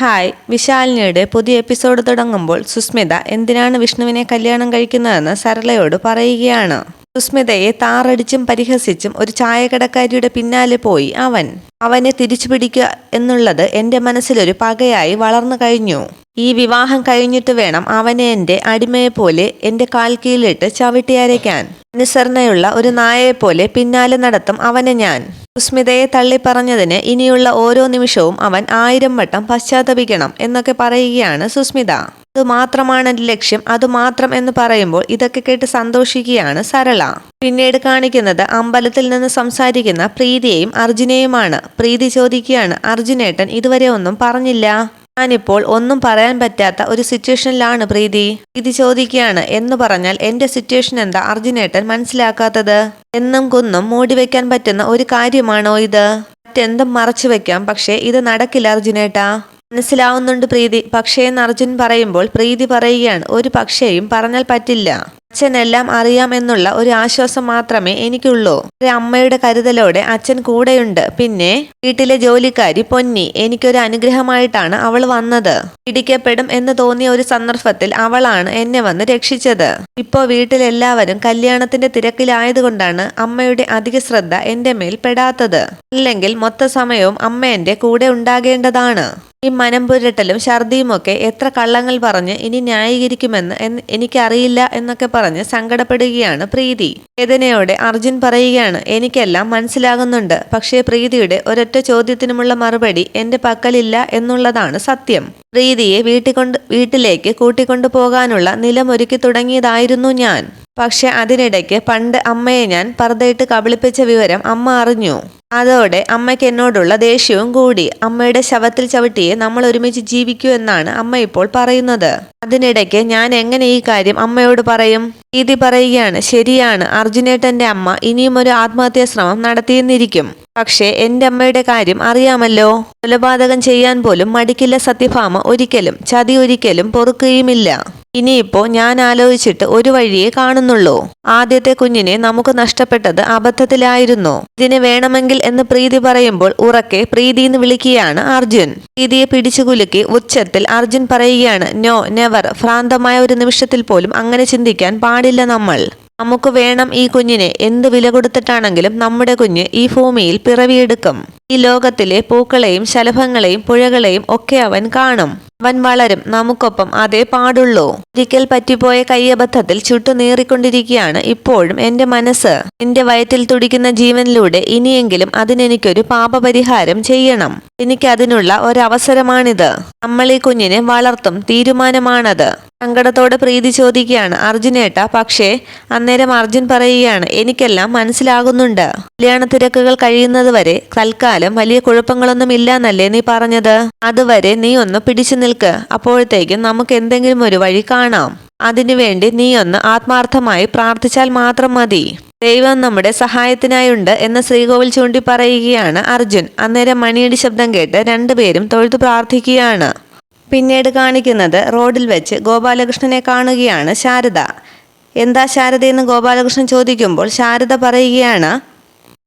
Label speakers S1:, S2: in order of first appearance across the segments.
S1: Hi വിശാലിനിയുടെ പുതിയ episode തുടങ്ങുമ്പോൾ സുസ്മിത എന്തിനാണ് വിഷ്ണുവിനെ കല്യാണം കഴിക്കുന്നതെന്ന് സരളയോട് പറയുകയാണ്. സുസ്മിതയെ താറടിച്ചും പരിഹസിച്ചും ഒരു ചായക്കടക്കാരിയുടെ പിന്നാലെ പോയി അവൻ. അവനെ തിരിച്ചു പിടിക്കുക എന്നുള്ളത് എന്റെ മനസ്സിലൊരു പകയായി വളർന്നു കഴിഞ്ഞു. ഈ വിവാഹം കഴിഞ്ഞിട്ട് വേണം അവനെ എന്റെ അടിമയെപ്പോലെ എന്റെ കാൽ കീഴിലിട്ട് ചവിട്ടിയരയ്ക്കാൻ. അനുസരണയുള്ള ഒരു നായയെപ്പോലെ പിന്നാലെ നടത്തും അവനെ ഞാൻ. സുസ്മിതയെ തള്ളിപ്പറഞ്ഞതിന് ഇനിയുള്ള ഓരോ നിമിഷവും അവൻ ആയിരം വട്ടം പശ്ചാത്തപിക്കണം എന്നൊക്കെ പറയുകയാണ് സുസ്മിത. അത് മാത്രമാണ് എന്റെ ലക്ഷ്യം അത് മാത്രം എന്ന് പറയുമ്പോൾ ഇതൊക്കെ കേട്ട് സന്തോഷിക്കുകയാണ് സരള. പിന്നീട് കാണിക്കുന്നത് അമ്പലത്തിൽ നിന്ന് സംസാരിക്കുന്ന പ്രീതിയെയും അർജുനെയുമാണ്. പ്രീതി ചോദിക്കുകയാണ് അർജുനേട്ടൻ ഇതുവരെ ഒന്നും പറഞ്ഞില്ല? ഞാനിപ്പോൾ ഒന്നും പറയാൻ പറ്റാത്ത ഒരു സിറ്റുവേഷനിലാണ് പ്രീതി. പ്രീതി ചോദിക്കുകയാണ് എന്ന് പറഞ്ഞാൽ എന്റെ സിറ്റുവേഷൻ എന്താ? അർജുനേട്ടൻ മനസ്സിലാക്കാത്തത്? എന്നും കുന്നും മൂടി വെക്കാൻ പറ്റുന്ന ഒരു കാര്യമാണോ ഇത്? മറ്റെന്തും മറച്ചു വെക്കാം പക്ഷേ ഇത് നടക്കില്ല അർജുനേട്ടാ. മനസ്സിലാവുന്നുണ്ട് പ്രീതി. പക്ഷേ എന്ന് അർജുൻ പറയുമ്പോൾ പ്രീതി പറയുകയാണ് ഒരു പക്ഷേയും പറഞ്ഞാൽ പറ്റില്ല. അച്ഛനെല്ലാം അറിയാം എന്നുള്ള ഒരു ആശ്വാസം മാത്രമേ എനിക്കുള്ളൂ. ഒരു അമ്മയുടെ കരുതലോടെ അച്ഛൻ കൂടെയുണ്ട്. പിന്നെ വീട്ടിലെ ജോലിക്കാരി പൊന്നി എനിക്കൊരു അനുഗ്രഹമായിട്ടാണ് അവൾ വന്നത്. പിടിക്കപ്പെടും എന്ന് തോന്നിയ ഒരു സന്ദർഭത്തിൽ അവളാണ് എന്നെ വന്ന് രക്ഷിച്ചത്. ഇപ്പോ വീട്ടിലെല്ലാവരും കല്യാണത്തിന്റെ തിരക്കിലായതുകൊണ്ടാണ് അമ്മയുടെ അധിക ശ്രദ്ധ എന്റെ മേൽ പെടാത്തത്. അല്ലെങ്കിൽ മൊത്ത സമയവും അമ്മ എന്റെ കൂടെ ഉണ്ടാകേണ്ടതാണ്. ഈ മനം പുരട്ടലും ഛർദിയുമൊക്കെ എത്ര കള്ളങ്ങൾ പറഞ്ഞ് ഇനി ന്യായീകരിക്കുമെന്ന് എനിക്കറിയില്ല എന്നൊക്കെ പറഞ്ഞ് സങ്കടപ്പെടുകയാണ് പ്രീതി. വേദനയോടെ അർജുൻ പറയുകയാണ് എനിക്കെല്ലാം മനസ്സിലാകുന്നുണ്ട്. പക്ഷേ പ്രീതിയുടെ ഒരൊറ്റ ചോദ്യത്തിനുമുള്ള മറുപടി എന്റെ പക്കലില്ല എന്നുള്ളതാണ് സത്യം. പ്രീതിയെ വീട്ടിക്കൊണ്ട് വീട്ടിലേക്ക് കൂട്ടിക്കൊണ്ടു പോകാനുള്ള നിലമൊരുക്കി തുടങ്ങിയതായിരുന്നു ഞാൻ. പക്ഷെ അതിനിടയ്ക്ക് പണ്ട് അമ്മയെ ഞാൻ പർദ്ദയിട്ട് കബളിപ്പിച്ച വിവരം അമ്മ അറിഞ്ഞു. അതോടെ അമ്മയ്ക്ക് എന്നോടുള്ള ദേഷ്യവും കൂടി. അമ്മയുടെ ശവത്തിൽ ചവിട്ടിയെ നമ്മൾ ഒരുമിച്ച് ജീവിക്കൂ എന്നാണ് അമ്മ ഇപ്പോൾ പറയുന്നത്. അതിനിടയ്ക്ക് ഞാൻ എങ്ങനെ ഈ കാര്യം അമ്മയോട് പറയും? രീതി പറയുകയാണ്. ശരിയാണ്. അർജുനേട്ടന്റെ അമ്മ ഇനിയും ഒരു ആത്മഹത്യാ ശ്രമം നടത്തിയെന്നിരിക്കും. പക്ഷേ എന്റെ അമ്മയുടെ കാര്യം അറിയാമല്ലോ. കൊലപാതകം ചെയ്യാൻ പോലും മടിക്കില്ല സത്യഭാമ ഒരിക്കലും. ചതി ഒരിക്കലും പൊറുക്കുകയുമില്ല. ഇനിയിപ്പോ ഞാൻ ആലോചിച്ചിട്ട് ഒരു വഴിയേ കാണുന്നുള്ളൂ. ആദ്യത്തെ കുഞ്ഞിനെ നമുക്ക് നഷ്ടപ്പെട്ടത് അബദ്ധത്തിലായിരുന്നു. ഇതിന് വേണമെങ്കിൽ എന്ന് പ്രീതി പറയുമ്പോൾ ഉറക്കെ പ്രീതി എന്ന് വിളിക്കുകയാണ് അർജുൻ. പ്രീതിയെ പിടിച്ചു കുലുക്കി ഉച്ചത്തിൽ അർജുൻ പറയുകയാണ് നോ നെവർ ഭ്രാന്തമായ ഒരു നിമിഷത്തിൽ പോലും അങ്ങനെ ചിന്തിക്കാൻ പാടില്ല നമ്മൾ. നമുക്ക് വേണം ഈ കുഞ്ഞിനെ. എന്ത് വില കൊടുത്തിട്ടാണെങ്കിലും നമ്മുടെ കുഞ്ഞ് ഈ ഭൂമിയിൽ പിറവിയെടുക്കും. ഈ ലോകത്തിലെ പൂക്കളെയും ശലഭങ്ങളെയും പുഴകളെയും ഒക്കെ അവൻ കാണും. അവൻ വളരും. നമുക്കൊപ്പം അതേ പാടുള്ളൂ. ഒരിക്കൽ പറ്റിപ്പോയ കയ്യബദ്ധത്തിൽ ചുട്ടുനീറിക്കൊണ്ടിരിക്കുകയാണ് ഇപ്പോഴും എന്റെ മനസ്സ്. എന്റെ വയറ്റിൽ തുടിക്കുന്ന ജീവനിലൂടെ ഇനിയെങ്കിലും അതിനെനിക്കൊരു പാപപരിഹാരം ചെയ്യണം. എനിക്കതിനുള്ള ഒരവസരമാണിത്. നമ്മൾ ഈ കുഞ്ഞിനെ വളർത്തും തീരുമാനമാണത്. സങ്കടത്തോടെ പ്രീതി ചോദിക്കുകയാണ് അർജുനേട്ട പക്ഷേ അന്നേരം അർജുൻ പറയുകയാണ് എനിക്കെല്ലാം മനസ്സിലാകുന്നുണ്ട്. കല്യാണ തിരക്കുകൾ കഴിയുന്നത് വരെ തൽക്കാലം വലിയ കുഴപ്പങ്ങളൊന്നും ഇല്ലാന്നല്ലേ നീ പറഞ്ഞത്? അതുവരെ നീ ഒന്ന് പിടിച്ചു നിൽക്ക്. അപ്പോഴത്തേക്കും നമുക്ക് എന്തെങ്കിലും ഒരു വഴി കാണാം. അതിനുവേണ്ടി നീ ഒന്ന് ആത്മാർത്ഥമായി പ്രാർത്ഥിച്ചാൽ മാത്രം മതി. ദൈവം നമ്മുടെ സഹായത്തിനായുണ്ട് എന്ന് ശ്രീകോവിൽ ചൂണ്ടി പറയുകയാണ് അർജുൻ. അന്നേരം മണിയുടെ ശബ്ദം കേട്ട് രണ്ടുപേരും തൊഴുതു പ്രാർത്ഥിക്കുകയാണ്. പിന്നീട് കാണിക്കുന്നത് റോഡിൽ വെച്ച് ഗോപാലകൃഷ്ണനെ കാണുകയാണ് ശാരദ. എന്താ ശാരദയെന്ന് ഗോപാലകൃഷ്ണൻ ചോദിക്കുമ്പോൾ ശാരദ പറയുകയാണ്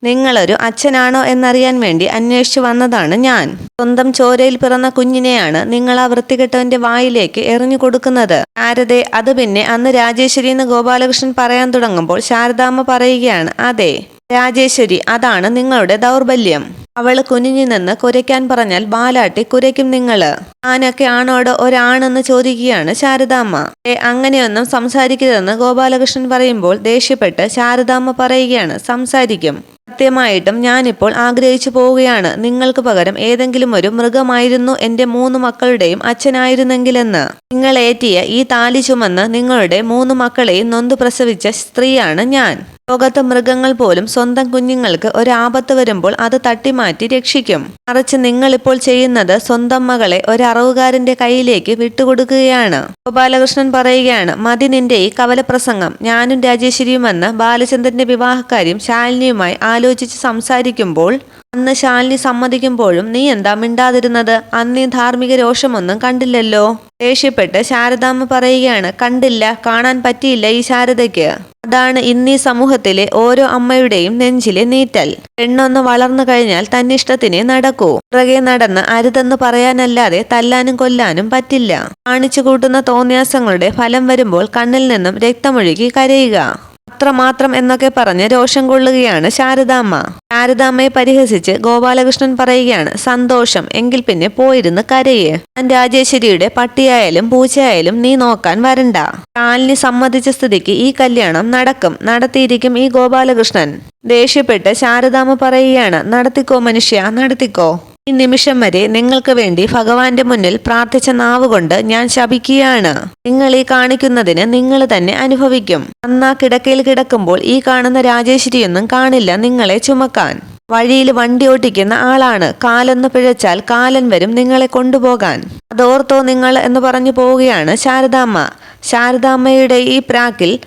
S1: നിങ്ങളൊരു അച്ഛനാണോ എന്നറിയാൻ വേണ്ടി അന്വേഷിച്ചു വന്നതാണ് ഞാൻ. സ്വന്തം ചോരയിൽ പിറന്ന കുഞ്ഞിനെയാണ് നിങ്ങൾ ആ വൃത്തികെട്ടവന്റെ വായിലേക്ക് എറിഞ്ഞു കൊടുക്കുന്നത്. ശാരദെ അത് പിന്നെ അന്ന് രാജേശ്വരി എന്ന് ഗോപാലകൃഷ്ണൻ പറയാൻ തുടങ്ങുമ്പോൾ ശാരദാമ്മ പറയുകയാണ് അതെ രാജേശ്വരി അതാണ് നിങ്ങളുടെ ദൗർബല്യം. അവൾ കുനിഞ്ഞു നിന്ന് കുരയ്ക്കാൻ പറഞ്ഞാൽ ബാലാട്ടി കുരയ്ക്കും നിങ്ങൾ. ആനൊക്കെ ആണോട് ഒരാണെന്ന് ചോദിക്കുകയാണ് ശാരദാമ്മ. ഏ അങ്ങനെയൊന്നും സംസാരിക്കരുതെന്ന് ഗോപാലകൃഷ്ണൻ പറയുമ്പോൾ ദേഷ്യപ്പെട്ട് ശാരദാമ്മ പറയുകയാണ് സംസാരിക്കും. സത്യമായിട്ടും ഞാനിപ്പോൾ ആഗ്രഹിച്ചു പോവുകയാണ്. നിങ്ങൾക്ക് പകരം ഏതെങ്കിലും ഒരു മൃഗമായിരുന്നു എന്റെ മൂന്ന് മക്കളുടെയും അച്ഛനായിരുന്നെങ്കിലെന്ന്. നിങ്ങൾ ഏറ്റിയ ഈ താലി ചുമന്ന് നിങ്ങളുടെ മൂന്ന് മക്കളെയും നൊന്തു പ്രസവിച്ച സ്ത്രീയാണ് ഞാൻ. ലോകത്ത് മൃഗങ്ങൾ പോലും സ്വന്തം കുഞ്ഞുങ്ങൾക്ക് ആപത്ത് വരുമ്പോൾ അത് തട്ടിമാറ്റി രക്ഷിക്കും. മറിച്ച് നിങ്ങളിപ്പോൾ ചെയ്യുന്നത് സ്വന്തം മകളെ ഒരു കയ്യിലേക്ക് വിട്ടുകൊടുക്കുകയാണ്. ഗോപാലകൃഷ്ണൻ പറയുകയാണ് മതി നിന്റെ ഈ കവലപ്രസംഗം. ഞാനും രാജേശ്വരിയുമെന്ന് ബാലചന്ദ്രന്റെ വിവാഹക്കാര്യം ശാലിനിയുമായി ആലോചിച്ച് സംസാരിക്കുമ്പോൾ അന്ന് ശാലിനി സമ്മതിക്കുമ്പോഴും നീ എന്താ മിണ്ടാതിരുന്നത്? അന്ന് ഈ ധാർമ്മിക രോഷമൊന്നും കണ്ടില്ലല്ലോ. ദേഷ്യപ്പെട്ട് ശാരദാമ്മ പറയുകയാണ് കണ്ടില്ല കാണാൻ പറ്റിയില്ല ഈ ശാരദയ്ക്ക്. അതാണ് ഇന്നീ സമൂഹത്തിലെ ഓരോ അമ്മയുടെയും നെഞ്ചിലെ നീറ്റൽ. പെണ്ണൊന്ന് വളർന്നു കഴിഞ്ഞാൽ തന്നിഷ്ടത്തിനെ നടക്കൂ. പിറകെ നടന്ന് അരുതെന്ന് പറയാനല്ലാതെ തല്ലാനും കൊല്ലാനും പറ്റില്ല. കാണിച്ചു കൂട്ടുന്ന തോന്നിയാസങ്ങളുടെ ഫലം വരുമ്പോൾ കണ്ണിൽ നിന്നും രക്തമൊഴുകി കരയുക. അത്രമാത്രം എന്നൊക്കെ പറഞ്ഞ് രോഷം കൊള്ളുകയാണ് ശാരദാമ്മ. ശാരദാമ്മയെ പരിഹസിച്ച് ഗോപാലകൃഷ്ണൻ പറയുകയാണ് സന്തോഷം എങ്കിൽ പിന്നെ പോയിരുന്ന് കരയേ. ഞാൻ രാജേശ്വരിയുടെ പട്ടിയായാലും പൂച്ചയായാലും നീ നോക്കാൻ വരണ്ട. കാലിന് സമ്മതിച്ച സ്ഥിതിക്ക് ഈ കല്യാണം നടക്കും നടത്തിയിരിക്കും ഈ ഗോപാലകൃഷ്ണൻ. ദേഷ്യപ്പെട്ട് ശാരദാമ്മ പറയുകയാണ് നടത്തിക്കോ മനുഷ്യ നടത്തിക്കോ. ഈ നിമിഷം വരെ നിങ്ങൾക്ക് വേണ്ടി ഭഗവാന്റെ മുന്നിൽ പ്രാർത്ഥിച്ച നാവ് കൊണ്ട് ഞാൻ ശപിക്കുകയാണ്. നിങ്ങൾ ഈ കാണിക്കുന്നതിന് നിങ്ങൾ തന്നെ അനുഭവിക്കും. അന്നാ കിടക്കയിൽ കിടക്കുമ്പോൾ ഈ കാണുന്ന രാജേശ്വരിയൊന്നും കാണില്ല നിങ്ങളെ ചുമക്കാൻ. വഴിയിൽ വണ്ടി ഓട്ടിക്കുന്ന ആളാണ്. കാലൊന്ന് പിഴച്ചാൽ കാലൻ വരും നിങ്ങളെ കൊണ്ടുപോകാൻ. അതോർത്തോ നിങ്ങൾ എന്ന് പറഞ്ഞു പോവുകയാണ് ശാരദാമ്മ. ശാരദാമ്മയുടെ ഈ പ്രാക്കിൽ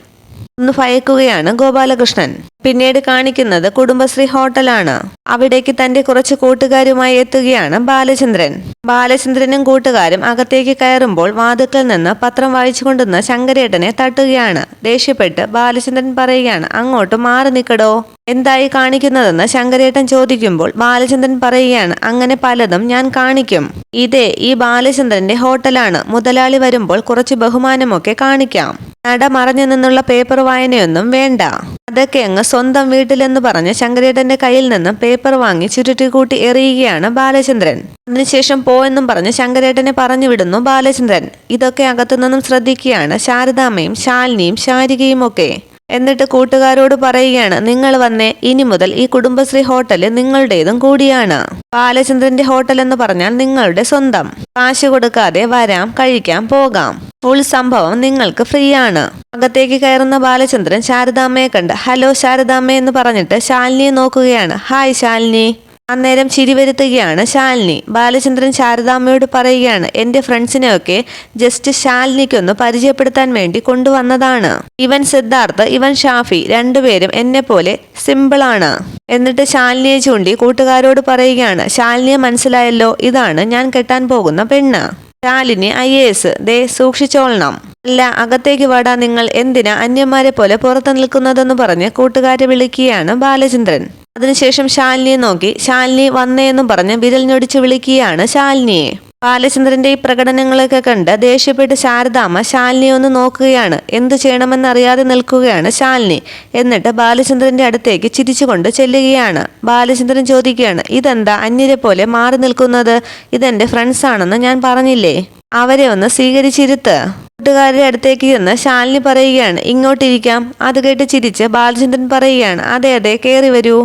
S1: ഒന്ന് ഭയക്കുകയാണ് ഗോപാലകൃഷ്ണൻ. പിന്നീട് കാണിക്കുന്നത് കുടുംബശ്രീ ഹോട്ടലാണ്. അവിടേക്ക് തന്റെ കുറച്ച് കൂട്ടുകാരുമായി എത്തുകയാണ് ബാലചന്ദ്രൻ. ബാലചന്ദ്രനും കൂട്ടുകാരും അകത്തേക്ക് കയറുമ്പോൾ വാതുക്കൽ നിന്ന് പത്രം വായിച്ചുകൊണ്ടുന്ന ശങ്കരേട്ടനെ തട്ടുകയാണ്. ദേഷ്യപ്പെട്ട് ബാലചന്ദ്രൻ പറയുകയാണ് അങ്ങോട്ട് മാറി നിൽക്കടോ എന്തായി കാണിക്കുന്നതെന്ന് ശങ്കരേട്ടൻ ചോദിക്കുമ്പോൾ ബാലചന്ദ്രൻ പറയുകയാണ് അങ്ങനെ പലതും ഞാൻ കാണിക്കും. ഇതേ ഈ ബാലചന്ദ്രന്റെ ഹോട്ടലാണ്. മുതലാളി വരുമ്പോൾ കുറച്ച് ബഹുമാനമൊക്കെ കാണിക്കാം. നട മറഞ്ഞു നിന്നുള്ള പേപ്പർ വായനയൊന്നും വേണ്ട. അതൊക്കെ അങ്ങ് സ്വന്തം വീട്ടിലെന്ന് പറഞ്ഞ് ശങ്കരേട്ടന്റെ കയ്യിൽ നിന്ന് പേപ്പർ വാങ്ങി ചുരുട്ടിക്കൂട്ടി എറിയുകയാണ് ബാലചന്ദ്രൻ. അതിനുശേഷം പോയെന്നും പറഞ്ഞ് ശങ്കരേട്ടനെ പറഞ്ഞു വിടുന്നു ബാലചന്ദ്രൻ. ഇതൊക്കെ അകത്തുനിന്നും ശ്രദ്ധിക്കുകയാണ് ശാരദാമ്മയും ശാലിനിയും ശാരികയും ഒക്കെ എന്നിട്ട് കൂട്ടുകാരോട് പറയുകയാണ് നിങ്ങൾ വന്നേ ഇനി മുതൽ ഈ കുടുംബശ്രീ ഹോട്ടൽ നിങ്ങളുടേതും കൂടിയാണ്. ബാലചന്ദ്രന്റെ ഹോട്ടൽ എന്ന് പറഞ്ഞാൽ നിങ്ങളുടെ സ്വന്തം. കാശ് കൊടുക്കാതെ വരാം കഴിക്കാം പോകാം. ഫുൾ സംഭവം നിങ്ങൾക്ക് ഫ്രീ ആണ് അകത്തേക്ക് കയറുന്ന ബാലചന്ദ്രൻ ശാരദാമ്മയെ കണ്ട് ഹലോ ശാരദാമ്മ എന്ന് പറഞ്ഞിട്ട് ശാലിനിയെ നോക്കുകയാണ്. ഹായ് ശാലിനി. അന്നേരം ചിരി വരുത്തുകയാണ് ശാലിനി. ബാലചന്ദ്രൻ ശാരദാമ്മയോട് പറയുകയാണ് എന്റെ ഫ്രണ്ട്സിനെയൊക്കെ ജസ്റ്റ് ശാലിനിക്കൊന്ന് പരിചയപ്പെടുത്താൻ വേണ്ടി കൊണ്ടുവന്നതാണ്. ഇവൻ സിദ്ധാർത്ഥ് ഇവൻ ഷാഫി രണ്ടുപേരും എന്നെ പോലെ സിമ്പിളാണ് എന്നിട്ട് ശാലിനിയെ ചൂണ്ടി കൂട്ടുകാരോട് പറയുകയാണ് ശാലിനിയെ മനസ്സിലായല്ലോ ഇതാണ് ഞാൻ കെട്ടാൻ പോകുന്ന പെണ്ണ്. ശാലിനി ഐ എ എസ് ദേ സൂക്ഷിച്ചോളണം. അല്ല അകത്തേക്ക് വാടാ നിങ്ങൾ എന്തിനാ അന്യന്മാരെ പോലെ പുറത്തു നിൽക്കുന്നതെന്ന് പറഞ്ഞ് കൂട്ടുകാരെ വിളിക്കുകയാണ് ബാലചന്ദ്രൻ. അതിനുശേഷം ശാലിനിയെ നോക്കി. ശാലിനി വന്നേന്നും പറഞ്ഞ് വിരൽ ഞൊടിച്ച് വിളിക്കുകയാണ് ശാലിനിയെ. ബാലചന്ദ്രന്റെ ഈ പ്രകടനങ്ങളൊക്കെ കണ്ട് ദേഷ്യപ്പെട്ട് ശാരദാമ്മ ശാലിനിയെ ഒന്ന് നോക്കുകയാണ്. എന്തു ചെയ്യണമെന്നറിയാതെ നിൽക്കുകയാണ് ശാലിനി. എന്നിട്ട് ബാലചന്ദ്രന്റെ അടുത്തേക്ക് ചിരിച്ചുകൊണ്ട് ചെല്ലുകയാണ്. ബാലചന്ദ്രൻ ചോദിക്കുകയാണ് ഇതെന്താ അന്യരെ പോലെ മാറി നിൽക്കുന്നത്? ഇതെന്റെ ഫ്രണ്ട്സ് ആണെന്ന് ഞാൻ പറഞ്ഞില്ലേ? അവരെ ഒന്ന് സ്വീകരിച്ചിരുത്ത്. കൂട്ടുകാരുടെ അടുത്തേക്ക് ചെന്ന് ശാലിനി പറയുകയാണ് ഇങ്ങോട്ടിരിക്കാം. അത് കേട്ട് ചിരിച്ച് ബാലചന്ദ്രൻ പറയുകയാണ് അതെ അതെ കയറി വരൂ.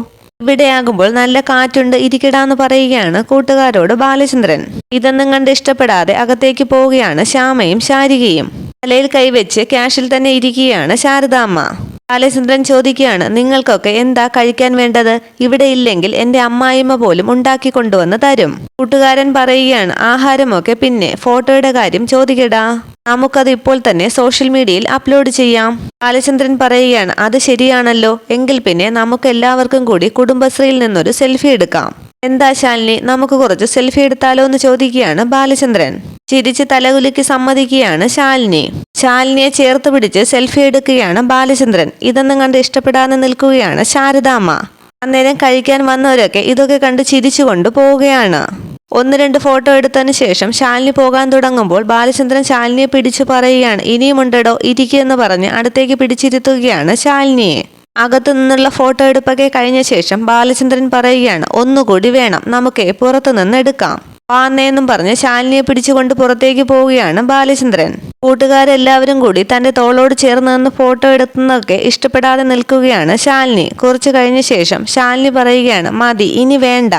S1: ഇവിടെയാകുമ്പോൾ നല്ല കാറ്റുണ്ട് ഇരിക്കടാന്ന് പറയുകയാണ് കൂട്ടുകാരോട് ബാലചന്ദ്രൻ. ഇതൊന്നും കണ്ട് ഇഷ്ടപ്പെടാതെ അകത്തേക്ക് പോവുകയാണ് ശ്യാമയും ശാരികയും. തലയിൽ കൈവച്ച് ക്യാഷിൽ തന്നെ ഇരിക്കുകയാണ് ശാരദാമ്മ. ബാലചന്ദ്രൻ ചോദിക്കുകയാണ് നിങ്ങൾക്കൊക്കെ എന്താ കഴിക്കാൻ വേണ്ടത്? ഇവിടെ ഇല്ലെങ്കിൽ എന്റെ അമ്മായിമ്മ പോലും ഉണ്ടാക്കി കൊണ്ടുവന്ന് തരും. കൂട്ടുകാരൻ പറയുകയാണ് ആഹാരമൊക്കെ പിന്നെ ഫോട്ടോയുടെ കാര്യം ചോദിക്കടാ. നമുക്കത് ഇപ്പോൾ തന്നെ സോഷ്യൽ മീഡിയയിൽ അപ്ലോഡ് ചെയ്യാം. ബാലചന്ദ്രൻ പറയുകയാണ് അത് ശരിയാണല്ലോ. എങ്കിൽ പിന്നെ നമുക്ക് എല്ലാവർക്കും കൂടി കുടുംബശ്രീയിൽ നിന്നൊരു സെൽഫി എടുക്കാം. എന്താ ശാലിനി നമുക്ക് കുറച്ച് സെൽഫി എടുത്താലോ എന്ന് ചോദിക്കുകയാണ് ബാലചന്ദ്രൻ. ചിരിച്ച് തലകുലുക്കി സമ്മതിക്കുകയാണ് ശാലിനി. ശാലിനിയെ ചേർത്ത് പിടിച്ച് സെൽഫി എടുക്കുകയാണ് ബാലചന്ദ്രൻ. ഇതൊന്നും കണ്ട് ഇഷ്ടപ്പെടാതെ നിൽക്കുകയാണ് ശാരദാമ്മ. അന്നേരം കഴിക്കാൻ വന്നവരൊക്കെ ഇതൊക്കെ കണ്ട് ചിരിച്ചുകൊണ്ട് പോവുകയാണ്. ഒന്ന് രണ്ട് ഫോട്ടോ എടുത്തതിന് ശേഷം ശാലിനി പോകാൻ തുടങ്ങുമ്പോൾ ബാലചന്ദ്രൻ ശാലിനിയെ പിടിച്ചു പറയുകയാണ് ഇനിയുമുണ്ടടോ ഇരിക്കുമെന്ന് പറഞ്ഞ് അടുത്തേക്ക് പിടിച്ചിരുത്തുകയാണ് ശാലിനിയെ. അകത്തു നിന്നുള്ള ഫോട്ടോ എടുപ്പൊക്കെ കഴിഞ്ഞ ശേഷം ബാലചന്ദ്രൻ പറയുകയാണ് ഒന്നുകൂടി വേണം നമുക്ക് പുറത്തു നിന്ന് എടുക്കാം. വാന്നേന്നും പറഞ്ഞ് ശാലിനിയെ പിടിച്ചുകൊണ്ട് പുറത്തേക്ക് പോവുകയാണ് ബാലചന്ദ്രൻ. കൂട്ടുകാരെല്ലാവരും കൂടി തന്റെ തോളോട് ചേർന്ന് നിന്ന് ഫോട്ടോ എടുക്കുന്നതൊക്കെ ഇഷ്ടപ്പെടാതെ നിൽക്കുകയാണ് ശാലിനി. കുറച്ചു കഴിഞ്ഞ ശേഷം ശാലിനി പറയുകയാണ് മതി ഇനി വേണ്ട.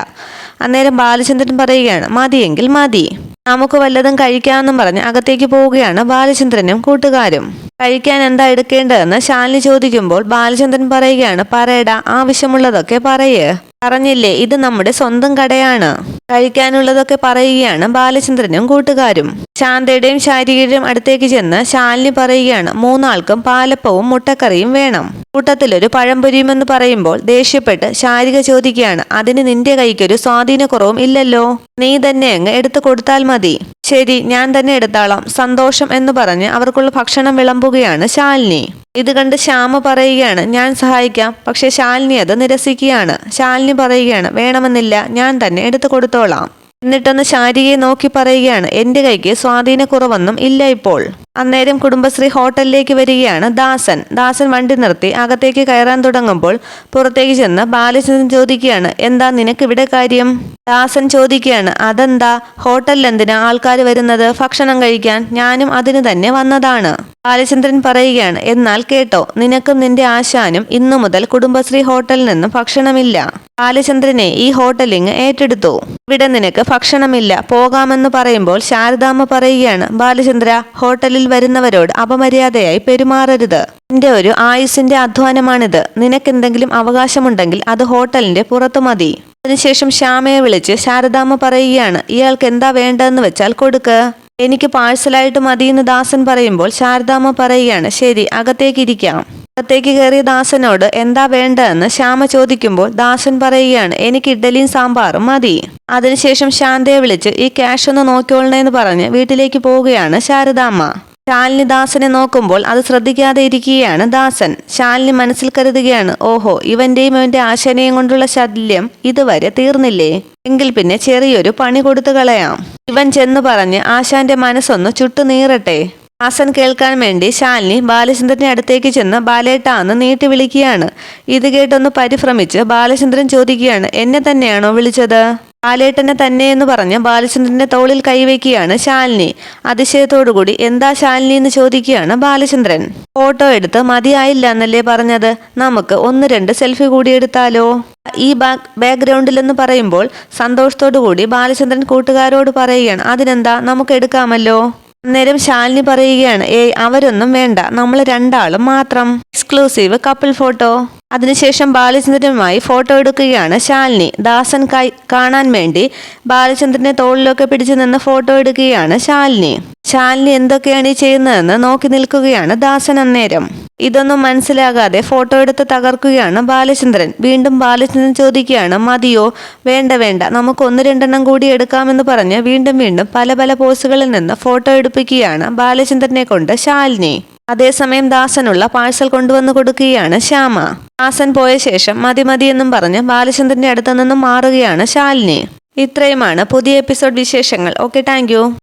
S1: അന്നേരം ബാലചന്ദ്രൻ പറയുകയാണ് മതിയെങ്കിൽ മതി. നമുക്ക് വല്ലതും കഴിക്കാമെന്നും പറഞ്ഞ് അകത്തേക്ക് പോവുകയാണ് ബാലചന്ദ്രനും കൂട്ടുകാരും. കഴിക്കാൻ എന്താ എടുക്കേണ്ടതെന്ന് ശാലിനി ചോദിക്കുമ്പോൾ ബാലചന്ദ്രൻ പറയുകയാണ് പറയടാ ആവശ്യമുള്ളതൊക്കെ പറയേ. പറഞ്ഞില്ലേ ഇത് നമ്മുടെ സ്വന്തം കടയാണ്. കഴിക്കാനുള്ളതൊക്കെ പറയുകയാണ് ബാലചന്ദ്രനും കൂട്ടുകാരും. ശാന്തയുടെയും ശാരികയുടെയും അടുത്തേക്ക് ചെന്ന് ശാലിനി പറയുകയാണ് മൂന്നാൾക്കും പാലപ്പവും മുട്ടക്കറിയും വേണം. കൂട്ടത്തിലൊരു പഴംപൊരിയുമെന്ന് പറയുമ്പോൾ ദേഷ്യപ്പെട്ട് ശാരിക ചോദിക്കുകയാണ് അതിന് നിന്റെ കൈക്കൊരു സ്വാധീനക്കുറവും ഇല്ലല്ലോ. നീ തന്നെ അങ്ങ് എടുത്തു കൊടുത്താൽ മതി. ശരി ഞാൻ തന്നെ എടുത്താളാം. സന്തോഷം എന്ന് പറഞ്ഞ് അവർക്കുള്ള ഭക്ഷണം വിളമ്പുകയാണ് ശാലിനി. ഇത് കണ്ട് ശ്യാമ പറയുകയാണ് ഞാൻ സഹായിക്കാം. പക്ഷെ ശാലിനി അത് നിരസിക്കുകയാണ്. ശാലിനി പറയുകയാണ് വേണമെന്നില്ല ഞാൻ തന്നെ എടുത്തു കൊടുത്തോളാം. എന്നിട്ടൊന്ന് ശാരികയെ നോക്കി പറയുകയാണ് എന്റെ കൈക്ക് സ്വാധീനക്കുറവൊന്നും ഇല്ല ഇപ്പോൾ. അന്നേരം കുടുംബശ്രീ ഹോട്ടലിലേക്ക് വരികയാണ് ദാസൻ. ദാസൻ വണ്ടി നിർത്തി അകത്തേക്ക് കയറാൻ തുടങ്ങുമ്പോൾ പുറത്തേക്ക് ചെന്ന് ബാലചന്ദ്രൻ ചോദിക്കുകയാണ് എന്താ നിനക്ക് ഇവിടെ കാര്യം? ദാസൻ ചോദിക്കുകയാണ് അതെന്താ? ഹോട്ടലിൽ എന്തിനാ ആൾക്കാർ വരുന്നത്? ഭക്ഷണം കഴിക്കാൻ? ഞാനും അതിന് തന്നെ വന്നതാണ്. ബാലചന്ദ്രൻ പറയുകയാണ് എന്നാൽ കേട്ടോ നിനക്കും നിന്റെ ആശാനും ഇന്നു മുതൽ കുടുംബശ്രീ ഹോട്ടലിൽ നിന്നും ഭക്ഷണമില്ല. ബാലചന്ദ്രനെ ഈ ഹോട്ടലിങ് ഏറ്റെടുത്തു. ഇവിടെ നിനക്ക് ഭക്ഷണമില്ല പോകാമെന്ന് പറയുമ്പോൾ ശാരദാമ്മ പറയുകയാണ് ബാലചന്ദ്ര ഹോട്ടലിൽ വരുന്നവരോട് അപമര്യാദയായി പെരുമാറരുത്. നിന്റെ ഒരു ആയുസിന്റെ അധ്വാനമാണിത്. നിനക്കെന്തെങ്കിലും അവകാശമുണ്ടെങ്കിൽ അത് ഹോട്ടലിന്റെ പുറത്തു മതി. അതിനുശേഷം ശ്യാമയെ വിളിച്ച് ശാരദാമ്മ പറയുകയാണ് ഇയാൾക്ക് എന്താ വേണ്ടതെന്ന് വെച്ചാൽ കൊടുക്ക്. എനിക്ക് പാഴ്സലായിട്ട് മതിയെന്ന് ദാസൻ പറയുമ്പോൾ ശാരദാമ്മ പറയുകയാണ് ശരി അകത്തേക്ക് ഇരിക്കാം. അകത്തേക്ക് കയറിയ ദാസനോട് എന്താ വേണ്ടതെന്ന് ശ്യാമ ചോദിക്കുമ്പോൾ ദാസൻ പറയുകയാണ് എനിക്ക് ഇഡ്ഡലിയും സാമ്പാറും മതി. അതിനുശേഷം ശാന്തയെ വിളിച്ച് ഈ ക്യാഷ് ഒന്ന് നോക്കിയോളണേന്ന് പറഞ്ഞ് വീട്ടിലേക്ക് പോവുകയാണ് ശാരദാമ്മ. ശാലിനി ദാസനെ നോക്കുമ്പോൾ അത് ശ്രദ്ധിക്കാതെ ഇരിക്കുകയാണ് ദാസൻ. ശാലിനി മനസ്സിൽ കരുതുകയാണ് ഓഹോ ഇവന്റെയും ഇവന്റെ ആശനയും കൊണ്ടുള്ള ശല്യം ഇതുവരെ തീർന്നില്ലേ? എങ്കിൽ പിന്നെ ചെറിയൊരു പണി കൊടുത്തു കളയാം. ഇവൻ ചെന്ന് പറഞ്ഞ് ആശാന്റെ മനസ്സൊന്ന് ചുട്ടു നീറട്ടെ. ദാസൻ കേൾക്കാൻ വേണ്ടി ശാലിനി ബാലചന്ദ്രന്റെ അടുത്തേക്ക് ചെന്ന് ബാലേട്ടാന്ന് നീട്ടി വിളിക്കുകയാണ്. ഇത് കേട്ടൊന്ന് പരിഭ്രമിച്ച് ബാലചന്ദ്രൻ ചോദിക്കുകയാണ് എന്നെ തന്നെയാണോ വിളിച്ചത്? ബാലേട്ടനെ തന്നെ എന്ന് പറഞ്ഞ് ബാലചന്ദ്രന്റെ തോളിൽ കൈവയ്ക്കുകയാണ് ശാലിനി. അതിശയത്തോടുകൂടി എന്താ ശാലിനി എന്ന് ചോദിക്കുകയാണ് ബാലചന്ദ്രൻ. ഫോട്ടോ എടുത്ത് മതിയായില്ല എന്നല്ലേ പറഞ്ഞത്? നമുക്ക് ഒന്ന് രണ്ട് സെൽഫി കൂടി എടുത്താലോ? ഈ ബാക്ക് ബാക്ക്ഗ്രൗണ്ടിൽ എന്ന് പറയുമ്പോൾ സന്തോഷത്തോടു കൂടി ബാലചന്ദ്രൻ കൂട്ടുകാരോട് പറയുകയാണ് അതിനെന്താ? നമുക്ക് എടുക്കാമല്ലോ. അന്നേരം ശാലിനി പറയുകയാണ് ഏയ് അവരൊന്നും വേണ്ട. നമ്മൾ രണ്ടാളും മാത്രം. എക്സ്ക്ലൂസീവ് കപ്പിൾ ഫോട്ടോ അതിനുശേഷം ബാലചന്ദ്രനുമായി ഫോട്ടോ എടുക്കുകയാണ് ശാലിനി. ദാസൻ കാണാൻ വേണ്ടി ബാലചന്ദ്രനെ തോളിലൊക്കെ പിടിച്ചു നിന്ന് ഫോട്ടോ എടുക്കുകയാണ് ശാലിനി. ശാലിനി എന്തൊക്കെയാണ് ഈ ചെയ്യുന്നതെന്ന് നോക്കി നിൽക്കുകയാണ് ദാസൻ അന്നേരം. ഇതൊന്നും മനസ്സിലാകാതെ ഫോട്ടോ എടുത്ത് തകർക്കുകയാണ് ബാലചന്ദ്രൻ. വീണ്ടും ബാലചന്ദ്രൻ ചോദിക്കുകയാണ് മതിയോ? വേണ്ട വേണ്ട. നമുക്ക് ഒന്ന് രണ്ടെണ്ണം കൂടി എടുക്കാമെന്ന് പറഞ്ഞ് വീണ്ടും വീണ്ടും പല പല പോസുകളിൽ നിന്ന് ഫോട്ടോ എടുപ്പിക്കുകയാണ് ബാലചന്ദ്രനെ കൊണ്ട് ശാലിനി. അതേസമയം ദാസനുള്ള പാഴ്സൽ കൊണ്ടുവന്നു കൊടുക്കുകയാണ് ശ്യാമ. ദാസൻ പോയ ശേഷം മതി മതി എന്നും പറഞ്ഞ് ബാലചന്ദ്രന്റെ അടുത്ത് നിന്നും മാറുകയാണ് ശാലിനി. ഇത്രയുമാണ് പുതിയ എപ്പിസോഡ് വിശേഷങ്ങൾ. Okay thank